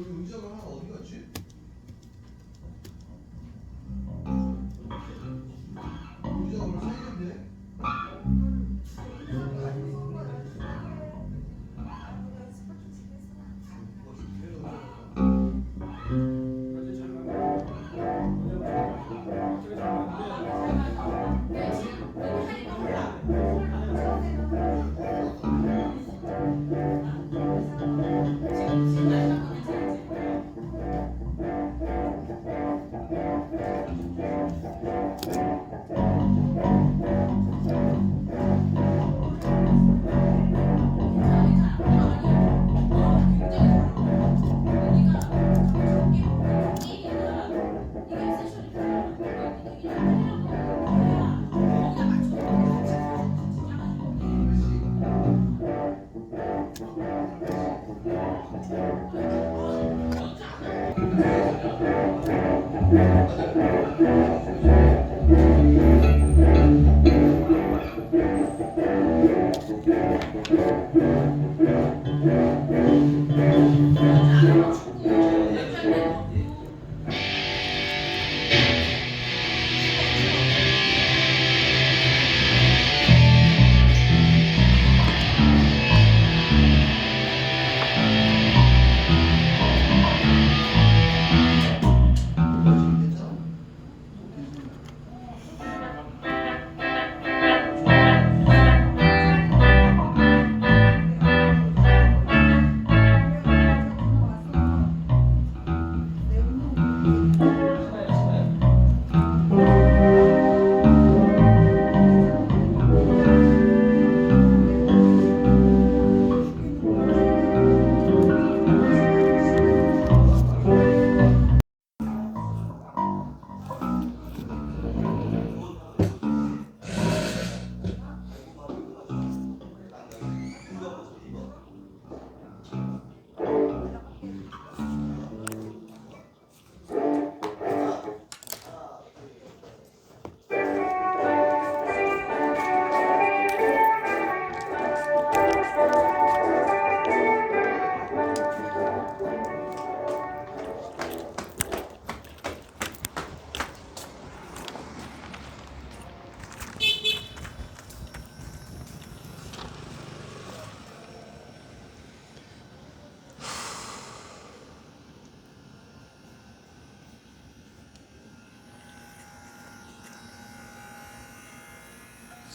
여기 의자가 하나 어디 갔지?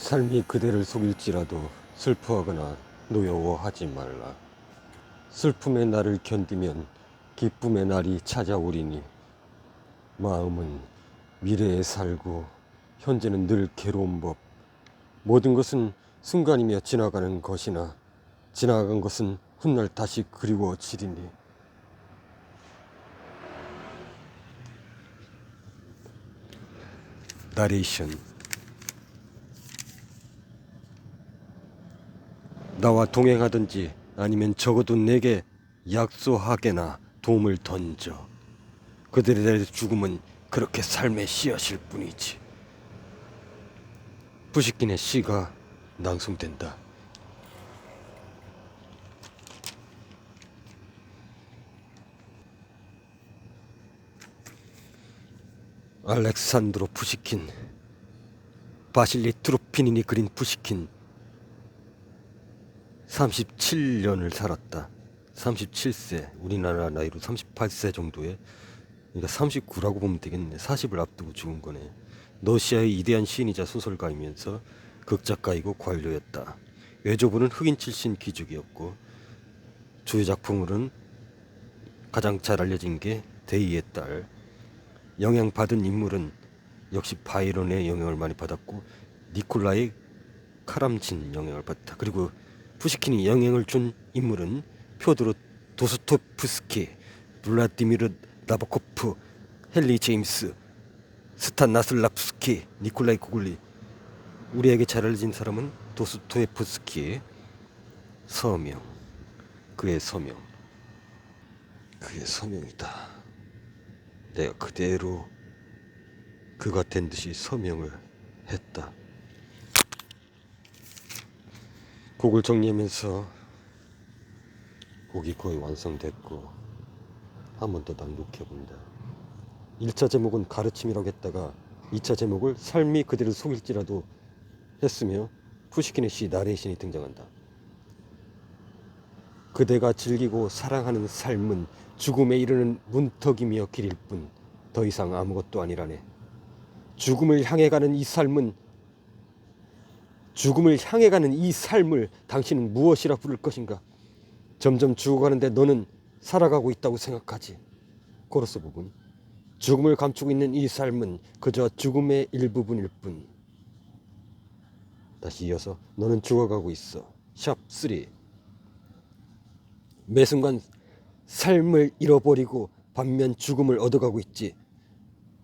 삶이 그대를 속일지라도 슬퍼하거나 노여워하지 말라. 슬픔의 날을 견디면 기쁨의 날이 찾아오리니 마음은 미래에 살고 현재는 늘 괴로운 법. 모든 것은 순간이며 지나가는 것이나 지나간 것은 훗날 다시 그리워지리니 나레이션 나와 동행하든지 아니면 적어도 내게 약소하게나 도움을 던져. 그들의 죽음은 그렇게 삶의 씨앗일 뿐이지. 부식kin의 시가 낭송된다. 알렉산드로 푸시킨 바실리 트로피닌이 그린 푸시킨 37년을 살았다. 37세, 우리나라 나이로 38세 정도에, 그러니까 39라고 보면 되겠네. 40을 앞두고 죽은 거네. 러시아의 위대한 시인이자 소설가이면서 극작가이고 관료였다. 외조부는 흑인 출신 귀족이었고, 주요 작품으로는 가장 잘 알려진 게 데이의 딸. 영향받은 인물은 역시 바이런의 영향을 많이 받았고, 니콜라이 카람진 영향을 받았다. 그리고 푸시킨이 영향을 준 인물은 표드로 도스토프스키, 블라디미르 나보코프, 헨리 제임스, 스탄 나슬랍스키, 니콜라이 고글리. 우리에게 잘 알려진 사람은 도스토예프스키의 서명, 그의 서명, 그의 서명이다. 내가 그대로 그가 된 듯이 서명을 했다. 곡을 정리하면서 곡이 거의 완성됐고 한 번 더 낭독해 본다. 1차 제목은 가르침이라고 했다가 2차 제목을 삶이 그대를 속일지라도 했으며 푸시킨의 시 나레의 신이 등장한다. 그대가 즐기고 사랑하는 삶은 죽음에 이르는 문턱이며 길일 뿐 더 이상 아무것도 아니라네. 죽음을 향해 가는 이 삶은 죽음을 향해 가는 이 삶을 당신은 무엇이라 부를 것인가? 점점 죽어가는데 너는 살아가고 있다고 생각하지. 코러스 부분. 죽음을 감추고 있는 이 삶은 그저 죽음의 일부분일 뿐. 다시 이어서 너는 죽어가고 있어. 샵 3. 매 순간 삶을 잃어버리고 반면 죽음을 얻어가고 있지.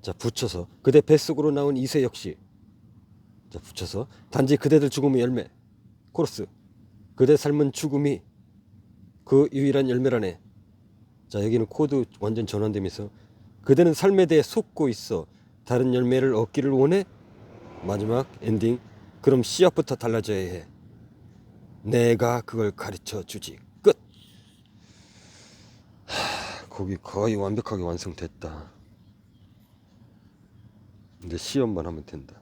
자, 붙여서 그대 뱃속으로 나온 이세 역시. 자, 붙여서 단지 그대들 죽음의 열매. 코러스. 그대 삶은 죽음이 그 유일한 열매라네. 자, 여기는 코드 완전 전환되면서 그대는 삶에 대해 속고 있어. 다른 열매를 얻기를 원해? 마지막 엔딩. 그럼 씨앗부터 달라져야 해. 내가 그걸 가르쳐 주지. 끝. 하, 곡이 거의 완벽하게 완성됐다. 이제 시험만 하면 된다.